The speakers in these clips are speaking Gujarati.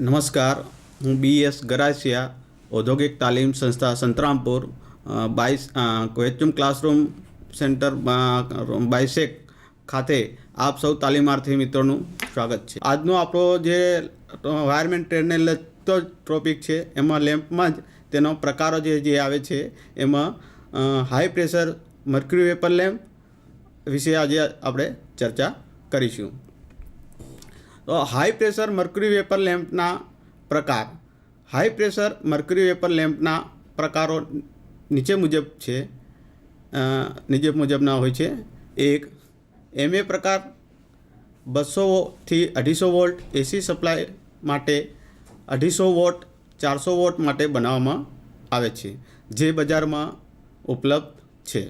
નમસ્કાર. હું બી એસ ગરાસિયા, ઔદ્યોગિક તાલીમ સંસ્થા સંતરામપુર બાઈસ બાઇસ ક્લાસરૂમ સેન્ટર બાયસેક ખાતે આપ સૌ તાલીમાર્થી મિત્રોનું સ્વાગત છે. આજનો આપણો જે વાયરમેન્ટ ટ્રેડને લગતો ટોપિક છે, એમાં લેમ્પમાં જ તેનો પ્રકારો જે જે આવે છે, એમાં high pressure mercury vapour lamp વિશે આજે આપણે ચર્ચા કરીશું. તો હાઈ પ્રેશર મર્ક્યુરી વેપર લેમ્પના પ્રકાર. હાઈ પ્રેશર મર્ક્યુરી વેપર લેમ્પના પ્રકારો નીચે મુજબ છે. નીચે મુજબના હોય છે. એક એમએ પ્રકાર બસોથી અઢીસો વોલ્ટ એસી સપ્લાય માટે અઢીસો વોટ, ચારસો વોટ માટે બનાવવામાં આવે છે. જે બજારમાં ઉપલબ્ધ છે.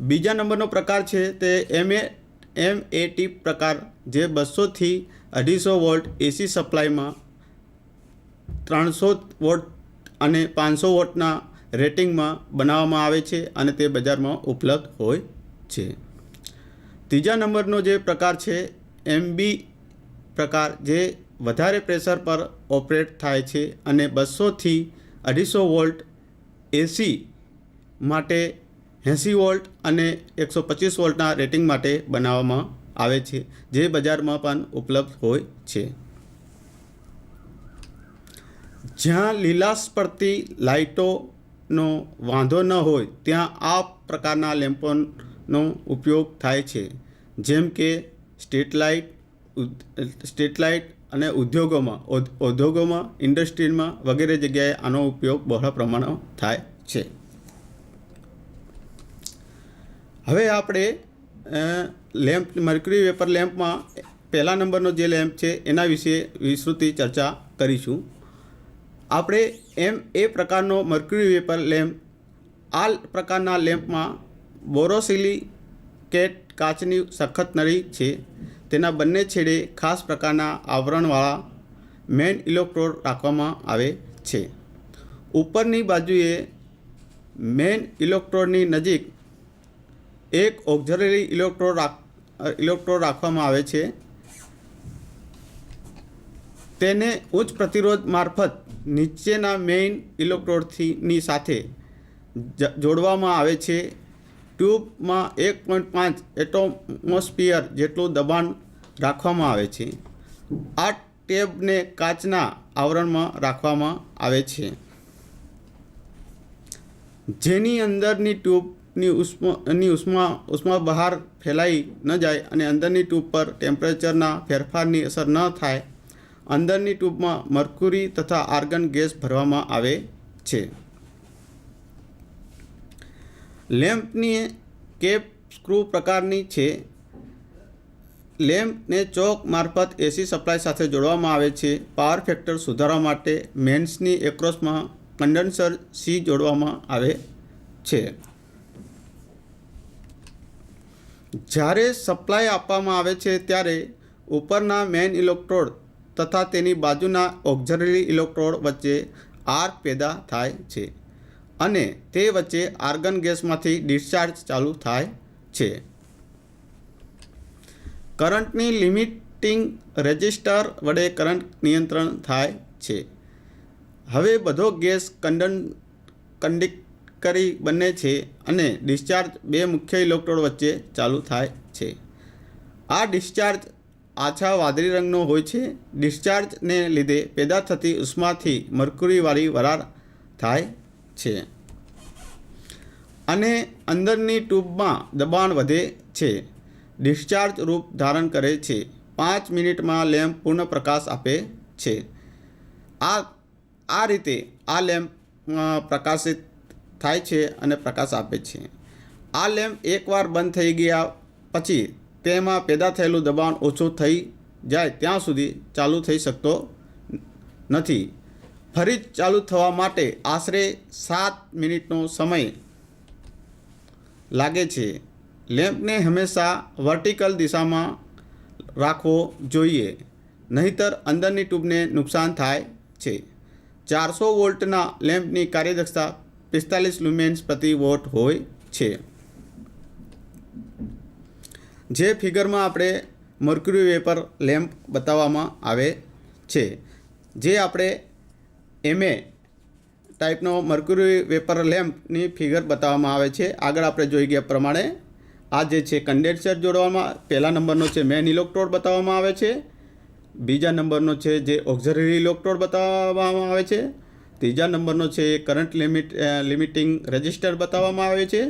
બીજા નંબરનો પ્રકાર છે તે એમ એ એમ એ ટી પ્રકાર જે બસોથી અઢીસો વોલ્ટ એસી સપ્લાયમાં ત્રણસો વોટ અને પાંચસો વોટના રેટિંગમાં બનાવવામાં આવે છે અને તે બજારમાં ઉપલબ્ધ હોય છે. ત્રીજા નંબરનો જે પ્રકાર છે એમબી પ્રકાર જે વધારે પ્રેશર પર ઓપરેટ થાય છે અને બસોથી અઢીસો વોલ્ટ એસી માટે એંસી વોલ્ટ અને એકસો પચીસ વોલ્ટના રેટિંગ માટે બનાવવામાં આવે છે, જે બજારમાં પણ ઉપલબ્ધ હોય છે. જ્યાં લીલાશ પડતી લાઇટોનો વાંધો ન હોય, ત્યાં આ પ્રકારના લેમ્પોનો ઉપયોગ થાય છે, જેમ કે સ્ટ્રીટ લાઇટ સ્ટ્રીટ લાઇટ અને ઉદ્યોગોમાં ઉદ્યોગોમાં, ઇન્ડસ્ટ્રીમાં વગેરે જગ્યાએ આનો ઉપયોગ બહોળા પ્રમાણમાં થાય છે. હવે આપણે લેમ્પ, મર્ક્યુરી વેપર લેમ્પમાં પહેલા નંબરનો જે લેમ્પ છે એના વિશે વિસ્તૃતિ ચર્ચા કરીશું. આપણે એમ, એ પ્રકારનો મર્ક્યુરી વેપર લેમ્પ, આ પ્રકારના લેમ્પમાં બોરોસિલિકેટ કાચની સખત નળી છે. તેના બંને છેડે ખાસ પ્રકારના આવરણવાળા મેન ઇલેક્ટ્રોડ રાખવામાં આવે છે. ઉપરની બાજુએ મેન ઇલેક્ટ્રોડની નજીક એક ઓક્ઝલરી ઇલેક્ટ્રો રાખ ઇલેક્ટ્રોડ રાખવામાં આવે છે. તેને ઉચ્ચ પ્રતિરોધ મારફત નીચેના મેઇન ઇલેક્ટ્રોડથીની સાથે જોડવામાં આવે છે. ટ્યુબમાં એક પોઈન્ટ પાંચ એટોમોસ્ફિયર જેટલું દબાણ રાખવામાં આવે છે. આ ટેબને કાચના આવરણમાં રાખવામાં આવે છે. જેની અંદરની ટ્યુબની ઉષ્માની ઉષ્મા ઉષ્મા બહાર ફેલાઈ ન જાય અને અંદરની ટ્યુબ પર ટેમ્પરેચરના ફેરફારની અસર ન થાય, અંદરની ટ્યુબમાં મર્ક્યુરી તથા આર્ગન ગેસ ભરવામાં આવે છે. લેમ્પની કેપ સ્ક્રૂ પ્રકારની છે. લેમ્પને ચોક મારફત એસી સપ્લાય સાથે જોડવામાં આવે છે. પાવર ફેક્ટર સુધારવા માટે મેન્સની એક્રોસમાં કન્ડન્સર સી જોડવામાં આવે છે. જ્યારે સપ્લાય આપવામાં આવે છે ત્યારે ઉપરના મેઇન ઇલેક્ટ્રોડ તથા તેની બાજુના ઓક્ઝરી ઇલેક્ટ્રોડ વચ્ચે આર્ક પેદા થાય છે અને તે વચ્ચે આર્ગન ગેસમાંથી ડિસ્ચાર્જ ચાલુ થાય છે. કરંટની લિમિટિંગ રેજિસ્ટર વડે કરંટ નિયંત્રણ થાય છે. હવે બધો ગેસ કંડન કંડિક્ટરી બને છે અને ડિસ્ચાર્જ બે મુખ્ય ઇલેક્ટ્રોડ વચ્ચે ચાલુ થાય છે. આ ડિસ્ચાર્જ આછા વાદળી રંગનો હોય છે. ડિસ્ચાર્જને લીધે પેદા થતી ઉષ્માથી મર્ક્યુરીવાળી વરાળ થાય છે. અને અંદરની ટ્યુબમાં દબાણ વધે છે. ડિસ્ચાર્જ રૂપ ધારણ કરે છે. પાંચ મિનિટમાં લેમ્પ પૂર્ણ પ્રકાશ આપે છે. આ આ રીતે આ લેમ્પ પ્રકાશિત થાય છે અને પ્રકાશ આપે છે. આ લેમ્પ એકવાર બંધ થઈ ગયા પછી તેમાં પેદા થયેલું દબાણ ઓછું થઈ જાય ત્યાં સુધી ચાલુ થઈ શકતો નથી. ફરી ચાલુ થવા માટે આશરે સાત મિનિટનો સમય લાગે છે. લેમ્પને હંમેશા વર્ટિકલ દિશામાં રાખવો જોઈએ, નહીતર અંદરની ટ્યુબને નુકસાન થાય છે. ચારસો વોલ્ટના લેમ્પની કાર્યદક્ષતા પિસ્તાલીસ લુમેન્સ પ્રતિ વોટ હોય છે. જે ફિગરમાં આપણે મર્ક્યુરી વેપર લેમ્પ બતાવવામાં આવે છે, જે આપણે એમએ ટાઈપનો મર્ક્યુરી વેપર લેમ્પની ફિગર બતાવવામાં આવે છે. આગળ આપણે જોઈ ગયા પ્રમાણે, આ જે છે કન્ડેન્સર જોડવામાં, પહેલા નંબરનો છે મેન ઇલેક્ટ્રોડ બતાવવામાં આવે છે. બીજા નંબરનો છે જે ઓક્ઝરી ઇલેક્ટ્રોડ બતાવવામાં આવે છે. ત્રીજા નંબરનો છે એ કરંટ લિમિટ લિમિટિંગ રજિસ્ટર બતાવવામાં આવે છે.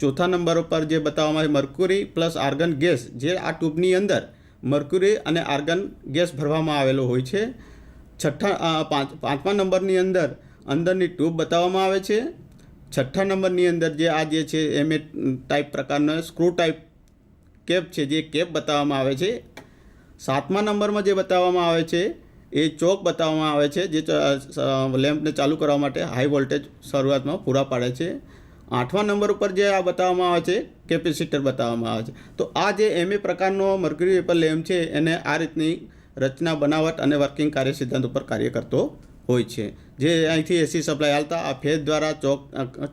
ચોથા નંબર ઉપર જે બતાવવામાં આવે મર્ક્યુરી પ્લસ આર્ગન ગેસ જે આ ટ્યુબની અંદર મર્ક્યુરી અને આર્ગન ગેસ ભરવામાં આવેલો હોય છે. છઠ્ઠા પાંચ, પાંચમા નંબરની અંદર અંદરની ટ્યુબ બતાવવામાં આવે છે. છઠ્ઠા નંબરની અંદર જે આ જે છે, એમ એ ટાઈપ પ્રકારનો સ્ક્રૂ ટાઈપ કેપ છે, જે કેપ બતાવવામાં આવે છે. સાતમા નંબરમાં જે બતાવવામાં આવે છે એ ચોક બતાવવામાં આવે છે, જે લેમ્પને ચાલુ કરવા માટે હાઈ વોલ્ટેજ શરૂઆતમાં પૂરા પાડે છે. આઠમા નંબર ઉપર જે આ બતાવવામાં આવે છે, કેપેસિટર બતાવવામાં આવે છે. તો આ જે એમએ પ્રકારનો મર્ક્યુરી વેપર લેમ્પ છે, એને આ રીતની રચના, બનાવટ અને વર્કિંગ કાર્ય સિદ્ધાંત ઉપર કાર્ય કરતો હોય છે. જે અહીંથી એસી સપ્લાય હાલતા આ ફેઝ દ્વારા choke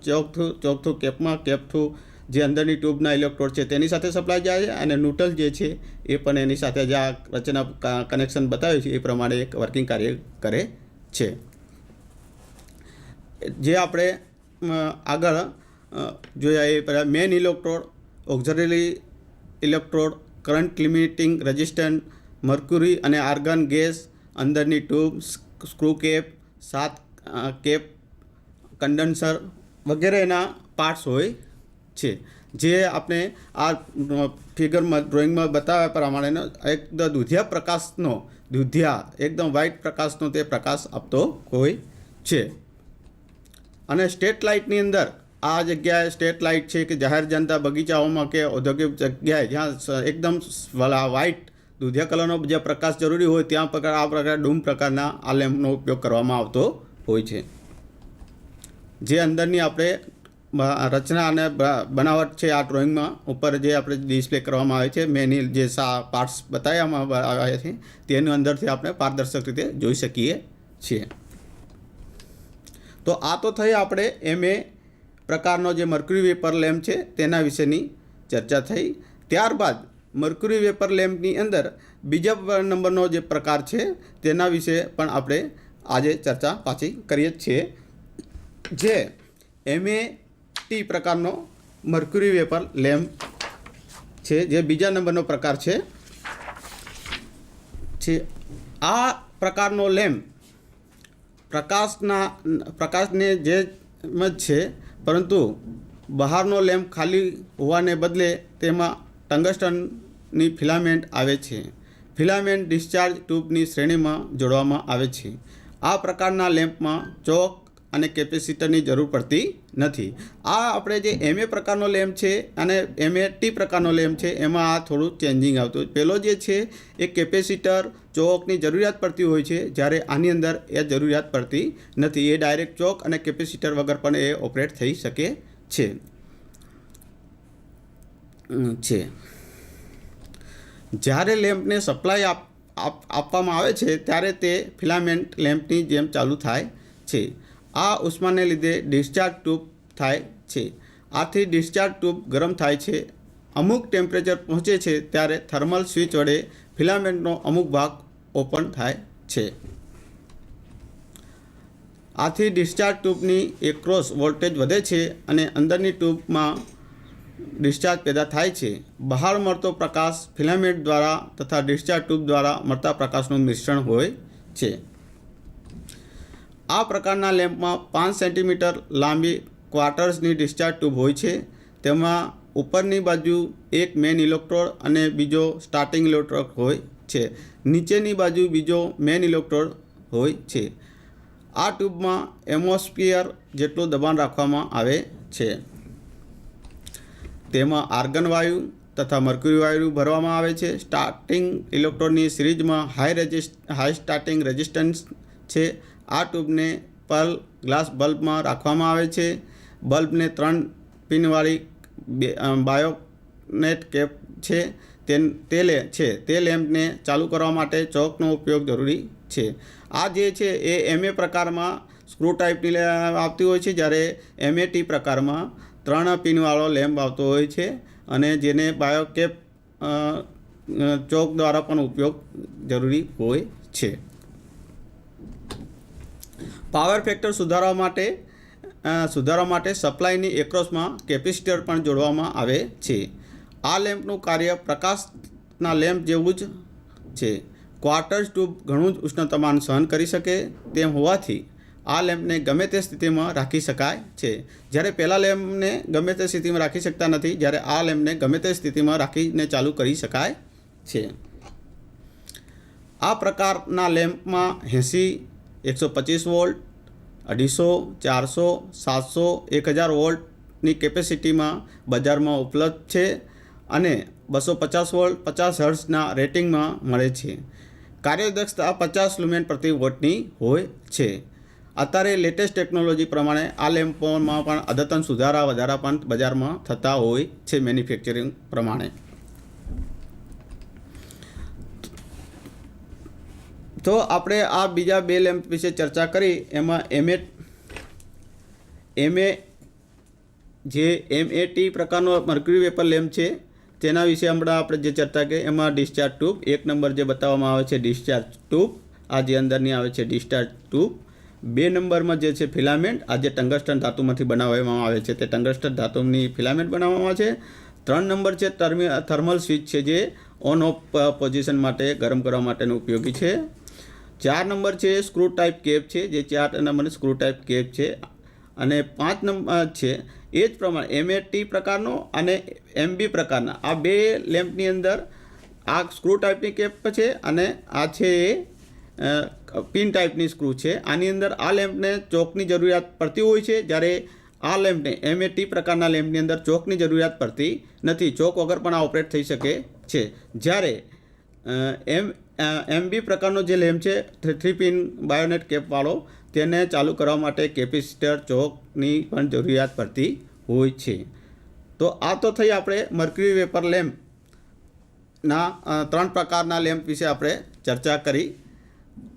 choke through choke through, કેપમાં, cap through જે અંદરની ટ્યુબના ઇલેક્ટ્રોડ છે તેની સાથે સપ્લાય જાય છે અને ન્યુટ્રલ જે છે એ પણ એની સાથે જે આ રચના કનેક્શન બતાવ્યું છે એ પ્રમાણે એક વર્કિંગ કાર્ય કરે છે. જે આપણે આગળ જોયા એ main electrode auxiliary electrode, current limiting resistant, mercury અને આર્ગન ગેસ, અંદરની ટ્યુબ સ્ક્રૂ કેપ, સાત કેપ, કન્ડન્સર વગેરેના પાર્ટ્સ હોય છે. જે આપણે આ ફિગરમાં, ડ્રોઈંગમાં બતાવ્યા પ્રમાણેનો એકદમ દુધિયા પ્રકાશનો, દુધિયા, એકદમ વ્હાઇટ પ્રકાશનો તે પ્રકાશ આપતો હોય છે. અને સ્ટેટ લાઇટની અંદર, આ જગ્યાએ સ્ટેટ લાઇટ છે કે જાહેર જનતા બગીચાઓમાં કે ઔદ્યોગિક જગ્યાએ જ્યાં એકદમ વ્હાઇટ દુધિયા કલરનો જે પ્રકાશ જરૂરી હોય ત્યાં પ્રકાર, આ પ્રકાર, ડૂમ પ્રકારના આ લેમ્પનો ઉપયોગ કરવામાં આવતો હોય છે. જે અંદરની આપણે રચના અને બનાવટ છે આ ડ્રોઈંગમાં ઉપર જે આપણે ડિસ્પ્લે કરવામાં આવે છે મેની જે સા પાર્ટ્સ બતાવવામાં આવ્યા છે, તેની અંદરથી આપણે પારદર્શક રીતે જોઈ શકીએ છીએ. તો આ તો થઈ આપણે એમએ પ્રકારનો જે મર્ક્યુરી વેપર લેમ્પ છે, તેના વિશેની ચર્ચા થઈ. ત્યારબાદ મર્ક્યુરી વેપર લેમ્પની અંદર બીજા નંબરનો જે પ્રકાર છે, તેના વિશે પણ આપણે આજે ચર્ચા પાછી કરીએ જ છીએ. જે એમએ ટી પ્રકારનો મર્ક્યુરી વેપર લેમ્પ છે, જે બીજા નંબરનો પ્રકાર છે, આ પ્રકારનો લેમ્પ પ્રકાશના, પ્રકાશને જે જ છે, પરંતુ બહારનો લેમ્પ ખાલી હોવાને બદલે તેમાં ટંગસ્ટનની ફિલામેન્ટ આવે છે. ફિલામેન્ટ ડિસ્ચાર્જ ટ્યુબની શ્રેણીમાં જોડવામાં આવે છે. આ પ્રકારના લેમ્પમાં ચોક અને કેપેસિટરની જરૂર પડતી નથી. આ આપણે જે એમએ પ્રકારનો લેમ્પ છે અને એમએ ટી પ્રકારનો લેમ્પ છે, એમાં આ થોડું ચેન્જિંગ આવતું. પહેલો જે છે, એ કેપેસિટર ચોકની જરૂરિયાત પડતી હોય છે, જ્યારે આની અંદર એ જરૂરિયાત પડતી નથી. એ ડાયરેક્ટ ચોક અને કેપેસિટર વગર પણ એ ઓપરેટ થઈ શકે છે. છે. જ્યારે લેમ્પને સપ્લાય આપ, આપ- આપવામાં આવે છે, ત્યારે તે ફિલામેન્ટ લેમ્પની જેમ ચાલુ થાય છે. આ ઉષ્માને લીધે ડિસ્ચાર્જ ટ્યુબ થાય છે. આથી ડિસ્ચાર્જ ટ્યુબ ગરમ થાય છે. અમુક ટેમ્પરેચર પહોંચે છે ત્યારે થર્મલ સ્વિચ વડે ફિલામેન્ટનો અમુક ભાગ ઓપન થાય છે. આથી ડિસ્ચાર્જ ટ્યુબની એક્રોસ વોલ્ટેજ વધે છે અને અંદરની ટ્યુબમાં ડિસ્ચાર્જ પેદા થાય છે. બહાર મળતો પ્રકાશ ફિલામેન્ટ દ્વારા તથા ડિસ્ચાર્જ ટ્યુબ દ્વારા મળતા પ્રકાશનું મિશ્રણ હોય છે. આ પ્રકારના લેમ્પમાં પાંચ સેન્ટીમીટર લાંબી ક્વાર્ટર્સની ડિસ્ચાર્જ ટ્યુબ હોય છે. તેમાં ઉપરની બાજુ એક મેન ઇલેક્ટ્રોડ અને બીજો સ્ટાર્ટિંગ ઇલેક્ટ્રોડ હોય છે. નીચેની બાજુ બીજો મેન ઇલેક્ટ્રોડ હોય છે. આ ટ્યુબમાં એમોસ્ફિયર જેટલું દબાણ રાખવામાં આવે છે. તેમાં આર્ગન વાયુ તથા મર્ક્યુરી વાયુ ભરવામાં આવે છે. સ્ટાર્ટિંગ ઇલેક્ટ્રોડની સિરીઝમાં high resist, high starting resistance છે. આ ટ્યુબને પર્લ ગ્લાસ બલ્બમાં રાખવામાં આવે છે. બલ્બને ત્રણ પિનવાળી બાયોનેટ કેપ છે. તે તે લે, છે. તે લેમ્પને ચાલુ કરવા માટે ચોકનો ઉપયોગ જરૂરી છે. આ જે છે એ એમએ પ્રકારમાં સ્ક્રૂ ટાઈપની આવતી હોય છે, જ્યારે એમએટી પ્રકારમાં ત્રણ પિનવાળો લેમ્પ આવતો હોય છે અને જેને બાયોકેપ ચોક દ્વારા પણ ઉપયોગ જરૂરી હોય છે. પાવર ફેક્ટર સુધારવા માટે સુધારવા માટે સપ્લાયની એક્રોસમાં કેપેસિટર પણ જોડવામાં આવે છે. આ લેમ્પનું કાર્ય પ્રકાશના લેમ્પ જેવું જ છે. ક્વાર્ટર ટ્યુબ ઘણું જ ઉષ્ણતામાન સહન કરી શકે તેમ હોવાથી આ લેમ્પને ગમે તે સ્થિતિમાં રાખી શકાય છે. જ્યારે પહેલાં લેમ્પને ગમે તે સ્થિતિમાં રાખી શકતા નથી, જ્યારે આ લેમ્પને ગમે તે સ્થિતિમાં રાખીને ચાલુ કરી શકાય છે. આ પ્રકારના લેમ્પમાં એંસી એકસો પચીસ વોલ્ટ, અઢીસો, ચારસો, સાતસો, એક હજાર વોલ્ટની કેપેસિટીમાં બજારમાં ઉપલબ્ધ છે અને બસો પચાસ વોલ્ટ પચાસ હર્ટ્ઝના રેટિંગમાં મળે છે. કાર્યદક્ષતા પચાસ લુમેન પ્રતિ વોટની હોય છે. અત્યારે લેટેસ્ટ ટેકનોલોજી પ્રમાણે આ લેમ્પોમાં પણ અદ્યતન સુધારા વધારા પણ બજારમાં થતા હોય છે, મેન્યુફેક્ચરિંગ પ્રમાણે. તો આપણે આ બીજા બે લેમ્પ વિશે ચર્ચા કરી. એમાં એમએ એમએ જે એમ એ ટી પ્રકારનો મર્ક્યુરી વેપર લેમ્પ છે, તેના વિશે હમણાં આપણે જે ચર્ચા કરી, એમાં ડિસ્ચાર્જ ટ્યુબ એક નંબર જે બતાવવામાં આવે છે ડિસ્ચાર્જ ટ્યુબ આ જે અંદરની આવે છે ડિસ્ચાર્જ ટ્યુબ બે નંબરમાં જે છે ફિલામેન્ટ આ જે ટંગસ્ટન ધાતુમાંથી બનાવવામાં આવે છે, તે ટંગસ્ટન ધાતુની ફિલામેન્ટ બનાવવામાં છે. ત્રણ નંબર છે થર્મલ સ્વિચ છે જે ઓન ઓફ પોઝિશન માટે, ગરમ કરવા માટેનું ઉપયોગી છે. ચાર નંબર છે સ્ક્રૂ ટાઈપ કેપ છે, જે ચાર નંબરની સ્ક્રૂ ટાઈપ કેપ છે. અને પાંચ નંબર છે, એ જ પ્રમાણે એમએટી પ્રકારનો અને એમબી પ્રકારના. આ બે લેમ્પની અંદર આ સ્ક્રૂ ટાઈપની કેપ છે અને આ છે એ પિન ટાઈપની સ્ક્રૂ છે. આની અંદર આ લેમ્પને ચોકની જરૂરિયાત પડતી હોય છે, જ્યારે આ લેમ્પને એમએટી પ્રકારના લેમ્પની અંદર ચોકની જરૂરિયાત પડતી નથી. ચોક વગર પણ આ ઓપરેટ થઈ શકે છે. જ્યારે એમ એમબી પ્રકારનો જે લેમ્પ છે થ્રી પિન બાયોનેટ કેપવાળો તેને ચાલુ કરવા માટે કેપેસિટર, ચોકની પણ જરૂરિયાત પડતી હોય છે. તો આ તો થઈ આપણે મર્ક્યુરી વેપર લેમ્પના ત્રણ પ્રકારના લેમ્પ વિશે આપણે ચર્ચા કરી.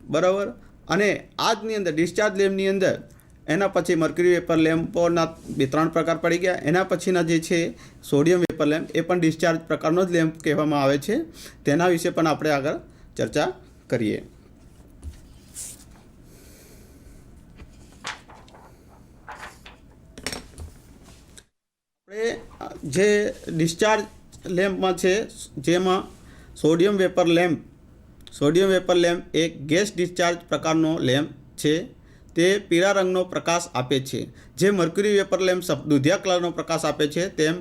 બરાબર? અને આજની અંદર, ડિસ્ચાર્જ લેમ્પની અંદર, એના પછી મર્ક્યુરી વેપર લેમ્પોના બે, ત્રણ પ્રકાર પડી ગયા. એના પછીના જે છે, સોડિયમ વેપર લેમ્પ, એ પણ ડિસ્ચાર્જ પ્રકારનો જ લેમ્પ કહેવામાં આવે છે. તેના વિશે પણ આપણે આગળ ચર્ચા કરીએ. જે ડિસ્ચાર્જ લેમ્પમાં છે, જેમાં sodium vapour lamp, sodium vapour lamp એક ગેસ ડિસ્ચાર્જ પ્રકારનો લેમ્પ છે. તે પીળા રંગનો પ્રકાશ આપે છે. જે મર્ક્યુરી વેપર લેમ્પ દુધિયા કલરનો પ્રકાશ આપે છે. તેમ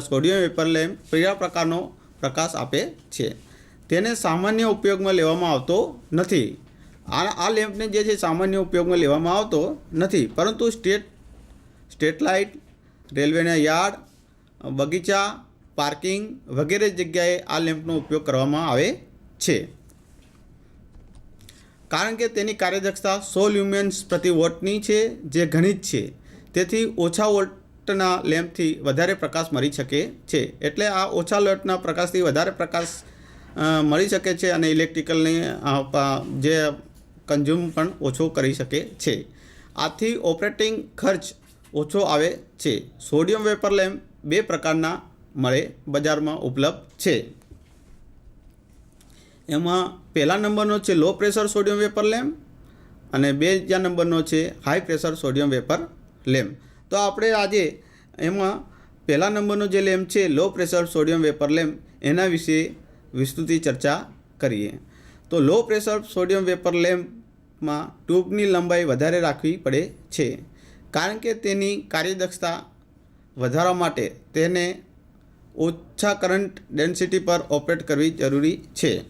સોડિયમ વેપર લેમ્પ પીળા પ્રકારનો પ્રકાશ આપે છે. તેને સામાન્ય ઉપયોગમાં લેવામાં આવતો નથી. આ આ લેમ્પને જે છે સામાન્ય ઉપયોગમાં લેવામાં આવતો નથી. પરંતુ સ્ટેટ સ્ટેટ લાઇટ, રેલવેના યાર્ડ, બગીચા, પાર્કિંગ વગેરે જગ્યાએ આ લેમ્પનો ઉપયોગ કરવામાં આવે છે. કારણ કે તેની કાર્યદક્ષતા સો લ્યુમેન્સ પ્રતિ વોટની છે, જે ઘણી જ છે. તેથી ઓછા વોલ્ટના લેમ્પથી વધારે પ્રકાશ મળી શકે છે. એટલે આ ઓછા વોલ્ટના પ્રકાશથી વધારે પ્રકાશ મળી શકે છે અને ઇલેક્ટ્રિકલની જે કન્ઝ્યુમ પણ ઓછો કરી શકે છે. આથી ઓપરેટિંગ ખર્ચ ઓછો આવે છે. સોડિયમ વેપર લેમ્પ બે પ્રકારના મળે બજારમાં ઉપલબ્ધ છે. એમાં પહેલા નંબરનો છે low pressure sodium vapour lamp અને બીજા નંબરનો છે high pressure sodium vapour lamp. તો આપણે આજે એમાં પહેલા નંબરનો જે લેમ્પ છે low pressure sodium vapour lamp એના વિશે વિસ્તૃતિ ચર્ચા કરીએ. તો લો પ્રેશર સોડિયમ વેપર લેમ્પમાં ટ્યુબની લંબાઈ વધારે રાખવી પડે છે. કારણ કે તેની કાર્યદક્ષતા વધારવા માટે તેને ઓછા કરંટ ડેન્સિટી પર ઓપરેટ કરવી જરૂરી છે.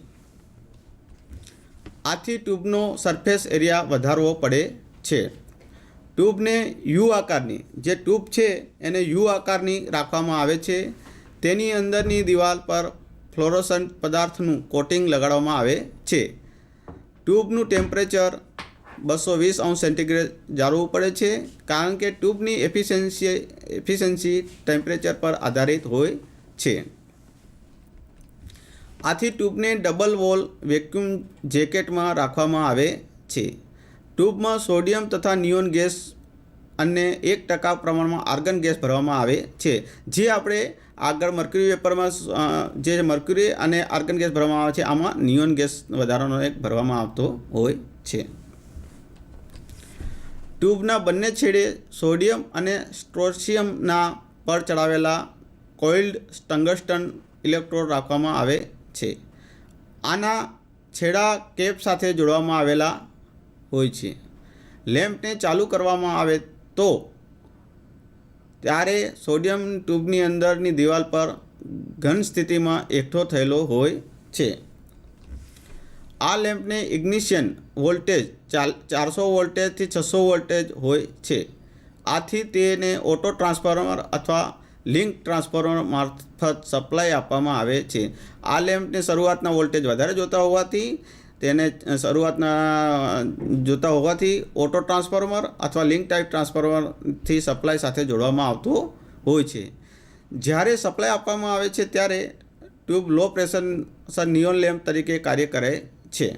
આથી ટ્યુબનો સરફેસ એરિયા વધારવો પડે છે. ટ્યુબને યુ આકારની, જે ટ્યુબ છે એને યુ આકારની રાખવામાં આવે છે. તેની અંદરની દિવાલ પર ફ્લોરોસન્ટ પદાર્થનું કોટિંગ લગાડવામાં આવે છે. ટ્યુબનું ટેમ્પરેચર બસો વીસ અંશ સેન્ટીગ્રેડ જાળવવું પડે છે, કારણ કે ટ્યુબની એફિશિયન્સી એફિશિયન્સી ટેમ્પરેચર પર આધારિત હોય છે. આથી ટ્યુબને ડબલ વોલ વેક્યુમ જેકેટમાં રાખવામાં આવે છે. ટ્યુબમાં સોડિયમ તથા નિયોન ગેસ અને એક ટકા પ્રમાણમાં આર્ગન ગેસ ભરવામાં આવે છે. જે આપણે આગળ મર્ક્યુરી વેપરમાં જે મર્ક્યુરી અને આર્ગન ગેસ ભરવામાં આવે છે, આમાં નિયોન ગેસ વધારાનો એક ભરવામાં આવતો હોય છે. ટ્યુબના બંને છેડે સોડિયમ અને સ્ટ્રોશિયમના પર ચડાવેલા કોઇલ્ડ ટંગસ્ટન ઇલેક્ટ્રોડ રાખવામાં આવે છે. આના છેડા કેપ સાથે જોડવામાં આવેલા હોય છે. લેમ્પને ચાલુ કરવામાં આવે તો ત્યારે સોડિયમ ટ્યુબની અંદરની દિવાલ પર ઘન સ્થિતિમાં એકઠો થયેલો હોય છે. આ લેમ્પને ઇગ્નિશિયન વોલ્ટેજ ચારસો વોલ્ટેજથી છસો વોલ્ટેજ હોય છે. આથી તેને ઓટો ટ્રાન્સફોર્મર અથવા લિંક ટ્રાન્સફોર્મર મારફત સપ્લાય આપવામાં આવે છે. આ લેમ્પને શરૂઆતના વોલ્ટેજ વધારે જોતા હોવાથી તેને શરૂઆતના જોતા હોવાથી ઓટો ટ્રાન્સફોર્મર અથવા લિંક ટાઈપ ટ્રાન્સફોર્મરથી સપ્લાય સાથે જોડવામાં આવતું હોય છે. જ્યારે સપ્લાય આપવામાં આવે છે ત્યારે tube low pressure neon lamp તરીકે કાર્ય કરે છે.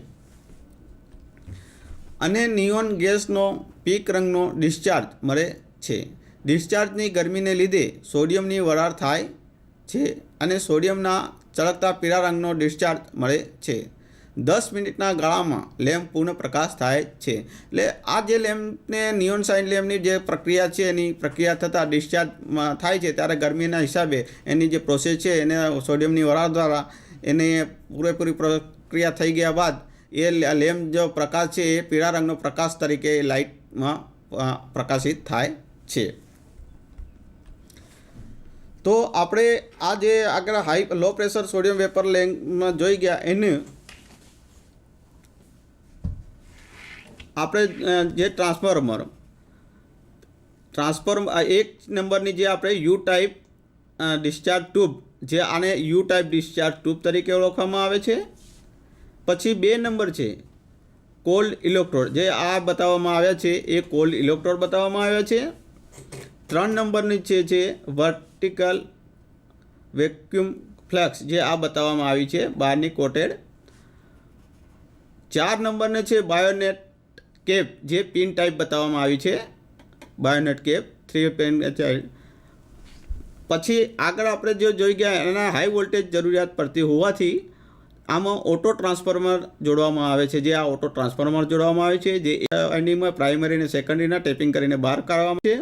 અને નિયોન ગેસનો પીક રંગનો ડિસ્ચાર્જ મળે છે. ડિસ્ચાર્જની ગરમીને લીધે સોડિયમની વરાળ થાય છે અને સોડિયમના ચળકતા પીળા રંગનો ડિસ્ચાર્જ મળે છે. દસ મિનિટના ગાળામાં લેમ્પ પૂર્ણ પ્રકાશ થાય છે. એટલે આ જે લેમ્પને નિયોન સાઇન લેમ્પની જે પ્રક્રિયા છે, એની પ્રક્રિયા થતાં ડિસ્ચાર્જમાં થાય છે, ત્યારે ગરમીના હિસાબે એની જે પ્રોસેસ છે, એને સોડિયમની વરાળ દ્વારા એને પૂરેપૂરી પ્રક્રિયા થઈ ગયા બાદ એ લેમ્પ જો પ્રકાશ છે, એ પીળા રંગનો પ્રકાશ તરીકે લાઇટમાં પ્રકાશિત થાય છે. તો આપણે આ જે આગળ high low pressure sodium vapour લેમ્પમાં જોઈ ગયા, એને આપણે જે ટ્રાન્સફોર્મર ટ્રાન્સફોર્મ એક નંબરની જે આપણે યુ ટાઈપ ડિસ્ચાર્જ ટ્યુબ જે આને યુ ટાઈપ ડિસ્ચાર્જ ટ્યુબ તરીકે ઓળખવામાં આવે છે. પછી બે નંબર છે કોલ્ડ ઇલેક્ટ્રોડ જે આ બતાવવામાં આવ્યા છે, એ કોલ્ડ ઇલેક્ટ્રોડ બતાવવામાં આવ્યા છે. ત્રણ નંબરની છે જે વર્ટિકલ વેક્યુમ ફ્લક્સ જે આ બતાવવામાં આવી છે બહારની કોટેડ. ચાર નંબરને છે બાયોનેટ કેપ જે પિન ટાઈપ બતાવવામાં આવી છે, બાયોનેટ કેપ થ્રી પેન પછી આગળ આપણે જે જોઈ ગયા, એના હાઈ વોલ્ટેજ જરૂરિયાત પડતી હોવાથી આમાં ઓટો ટ્રાન્સફોર્મર જોડવામાં આવે છે. જે આ ઓટો ટ્રાન્સફોર્મર જોડવામાં આવે છે, જે એન્ડિંગમાં પ્રાઇમરી અને સેકન્ડરીના ટેપિંગ કરીને બહાર કાઢવામાં છે.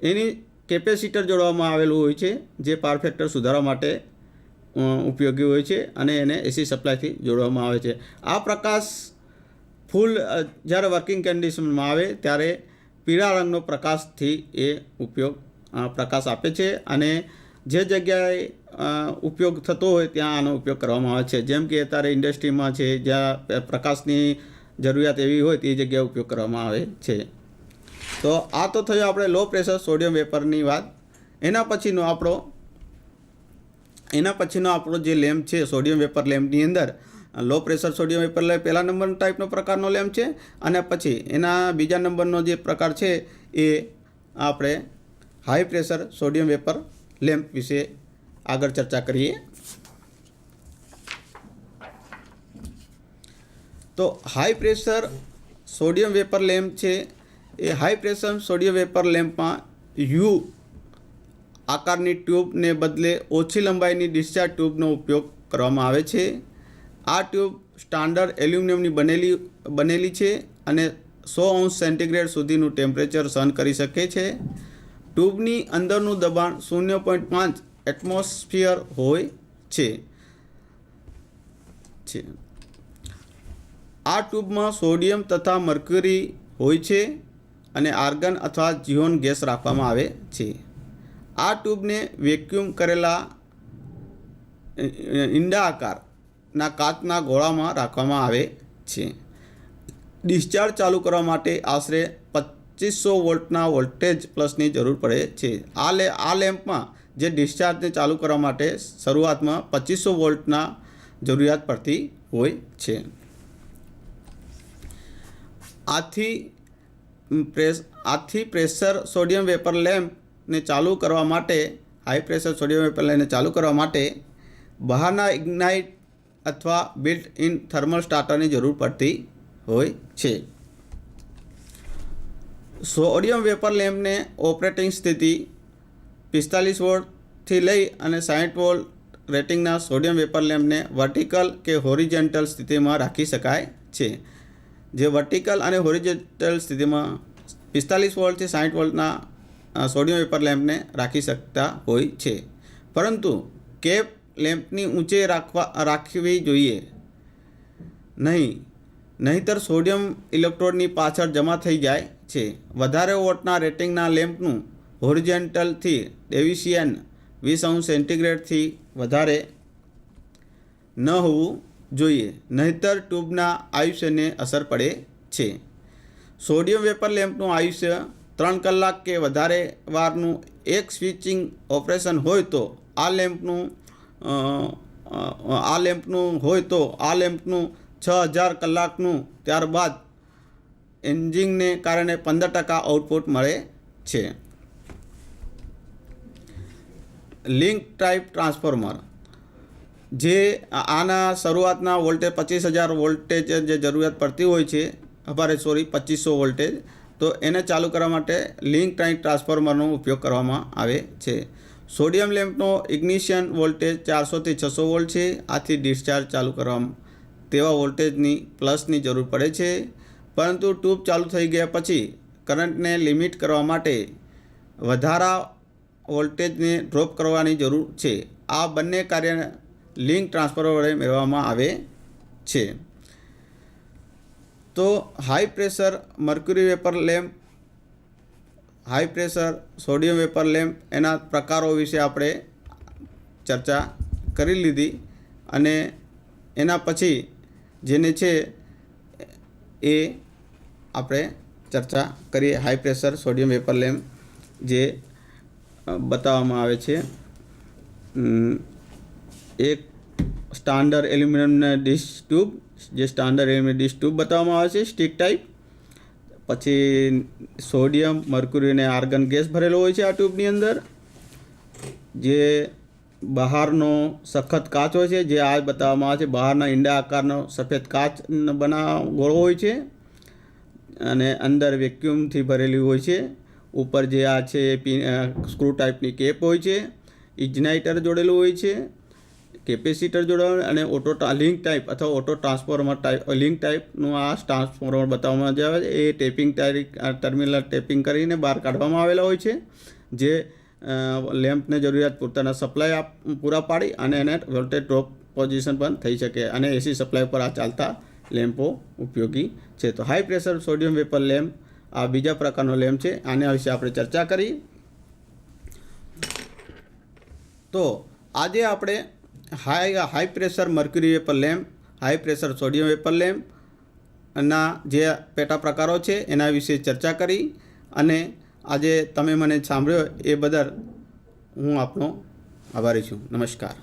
એની કેપેસિટર જોડવામાં આવેલું હોય છે, જે પાવર ફેક્ટર સુધારવા માટે ઉપયોગી હોય છે અને એને એસી સપ્લાયથી જોડવામાં આવે છે. આ પ્રકાશ ફૂલ જ્યારે વર્કિંગ કન્ડિશનમાં આવે ત્યારે પીળા રંગનો પ્રકાશથી એ ઉપયોગ પ્રકાશ આપે છે અને જે જગ્યાએ ઉપયોગ થતો હોય ત્યાં આનો ઉપયોગ કરવામાં આવે છે. જેમ કે અત્યારે ઇન્ડસ્ટ્રીમાં છે, જ્યાં પ્રકાશની જરૂરિયાત એવી હોય તે જગ્યાએ ઉપયોગ કરવામાં આવે છે. તો આ તો થયો આપણે લો પ્રેશર સોડિયમ વેપરની વાત. એના પછીનો આપણો, એના પછીનો આપણો જે લેમ્પ છે સોડિયમ વેપર લેમ્પની અંદર લો પ્રેશર સોડિયમ લેમ્પ પહેલા નંબર ટાઈપનો પ્રકારનો લેમ્પ છે. અને પછી એના બીજા નંબરનો જે પ્રકાર છે એ આપણે high pressure sodium vapour lamp વિશે આગળ ચર્ચા કરીએ. તો high pressure sodium vapour lamp છે એ હાઈ પ્રેશર સોડિયમ વેપર લેમ્પમાં યુ આકારની ટ્યુબને બદલે ઓછી લંબાઈની ડિસ્ચાર્જ ટ્યુબનો ઉપયોગ કરવામાં આવે છે. આ ટ્યુબ સ્ટાન્ડર્ડ એલ્યુમિનિયમની બનેલી બનેલી છે અને સો અંશ સેન્ટીગ્રેડ સુધીનું ટેમ્પરેચર સહન કરી શકે છે. ટ્યુબની અંદરનું દબાણ શૂન્ય પોઈન્ટ પાંચ એટમોસ્ફિયર હોય છે. આ ટ્યુબમાં સોડિયમ તથા મર્ક્યુરી હોય છે અને આર્ગન અથવા જીઓન ગેસ રાખવામાં આવે છે. આ ટ્યુબને વેક્યુમ કરેલા ઈંડા ઈંડા આકારના કાચના ગોળામાં રાખવામાં આવે છે. ડિસ્ચાર્જ ચાલુ કરવા માટે આશરે પચીસો વોલ્ટના વોલ્ટેજ પ્લસની જરૂર પડે છે. આ લે, આ લેમ્પમાં જે ડિસ્ચાર્જને ચાલુ કરવા માટે શરૂઆતમાં પચીસો વોલ્ટના જરૂરિયાત પડતી હોય છે. આથી પ્રેસ, આથી પ્રેશર સોડિયમ વેપર લેમ્પને ચાલુ કરવા માટે, હાઈ પ્રેશર સોડિયમ વેપર લેમ્પને ચાલુ કરવા માટે બહારના ઇગ્નાઇટ અથવા બિલ્ટ ઇન થર્મલ સ્ટાર્ટરની જરૂર પડતી હોય છે. સોડિયમ વેપર લેમ્પને ઓપરેટિંગ સ્થિતિ પિસ્તાલીસ વોલ્ટથી લઈ અને સાહીઠ વોલ્ટ રેટિંગના સોડિયમ વેપર લેમ્પને વર્ટિકલ કે હોરિજેન્ટલ સ્થિતિમાં રાખી શકાય છે. જે વર્ટિકલ અને હોરિજેન્ટલ સ્થિતિમાં પિસ્તાલીસ વોલ્ટથી સાહીઠ વોલ્ટના સોડિયમ વેપર લેમ્પને રાખી શકતા હોય છે. પરંતુ કેપ લેમ્પની ઊંચે રાખવા, રાખવી જોઈએ. નહીં, નહીંતર સોડિયમ ઇલેક્ટ્રોડની પાછળ જમા થઈ જાય છે. વધારે વોટના રેટિંગના લેમ્પનું હોરિજેન્ટલથી ડેવિશિયન વીસ અંશ સેન્ટીગ્રેડથી વધારે ન હોવું જોઈએ. નહીંતર ટ્યુબના આયુષ્યને અસર પડે છે. સોડિયમ વેપર લેમ્પનું આયુષ્ય ત્રણ કલાક કે વધારે વારનું એક સ્વિચિંગ ઓપરેશન હોય તો આ લેમ્પનું આ લેમ્પનું હોય તો આ લેમ્પનું છ હજાર કલાકનું ત્યારબાદ એન્જિનને કારણે પંદર ટકા આઉટપુટ મળે છે. લિંક ટાઈપ ટ્રાન્સફોર્મર જે આના શરૂઆતના વોલ્ટેજ પચીસ હજાર વોલ્ટેજ જે જરૂરિયાત પડતી હોય છે અમારે સોરી પચીસો વોલ્ટેજ, તો એને ચાલુ કરવા માટે લિંક ટાઈપ ટ્રાન્સફોર્મરનો ઉપયોગ કરવામાં આવે છે. સોડિયમ લેમ્પનો ઇગ્નિશિયન વોલ્ટેજ ચારસોથી છસો વોલ્ટ છે. આથી ડિસ્ચાર્જ ચાલુ કરવા તેવા વોલ્ટેજની પ્લસની જરૂર પડે છે. પરંતુ ટ્યુબ ચાલુ થઈ ગયા પછી કરંટને લિમિટ કરવા માટે વધારા વોલ્ટેજને ડ્રોપ કરવાની જરૂર છે. આ બંને કાર્ય લિંક ટ્રાન્સફર વડે મેળવવામાં આવે છે. તો high pressure mercury vapour lamp high pressure, sodium vapour lamp એના પ્રકારો વિશે આપણે ચર્ચા કરી લીધી અને એના પછી જેને છે એ આપણે ચર્ચા કરીએ, high pressure, sodium vapour lamp જે બતાવવામાં આવે છે. એક સ્ટાન્ડર્ડ એલ્યુમિનિયમના ડિશ ટ્યુબ, જે સ્ટાન્ડર્ડ એલ્યુમિનિયમ ડિશ ટ્યુબ બતાવવામાં આવે છે, સ્ટીક ટાઈપ. પછી સોડિયમ, મર્ક્યુરી અને આર્ગન ગેસ ભરેલો હોય છે આ ટ્યુબની અંદર. જે બહારનો સખત કાચ હોય છે, જે આ બતાવવામાં આવે છે, બહારના ઈંડા આકારનો સફેદ કાચ બના ગોળો હોય છે. અને અંદર વેક્યુમથી ભરેલી હોય છે. ઉપર જે આ છે એ સ્ક્રૂ ટાઈપની કેપ હોય છે. ઇજનાઇટર જોડેલું હોય છે. કેપેસિટર જોડાણ અને ઓટો લિંક ટાઈપ અથવા ઓટો ટ્રાન્સફોર્મર ટાઈપ લિંક ટાઈપનું આ ટ્રાન્સફોર્મર બતાવવામાં આવે છે, એ ટેપિંગ ટર્મિનલ ટેપિંગ કરીને બહાર કાઢવામાં આવેલા હોય છે, જે લેમ્પને જરૂરિયાત પૂરતાના સપ્લાય આપ, પૂરા પાડી અને એને વોલ્ટેજ ડ્રોપ પોઝિશન પણ થઈ શકે અને એસી સપ્લાય પર આ ચાલતા લેમ્પો ઉપયોગી છે. તો high pressure sodium vapour lamp આ બીજા પ્રકારનો લેમ્પ છે. આના વિશે આપણે ચર્ચા કરી. તો આજે આપણે high high pressure mercury vapour lamp, high pressure sodium vapour lamp ના જે પેટા પ્રકારો છે એના વિશે ચર્ચા કરી અને આજે તમે મને સાંભળ્યો એ બદલ હું આપનો આભારી છું. નમસ્કાર.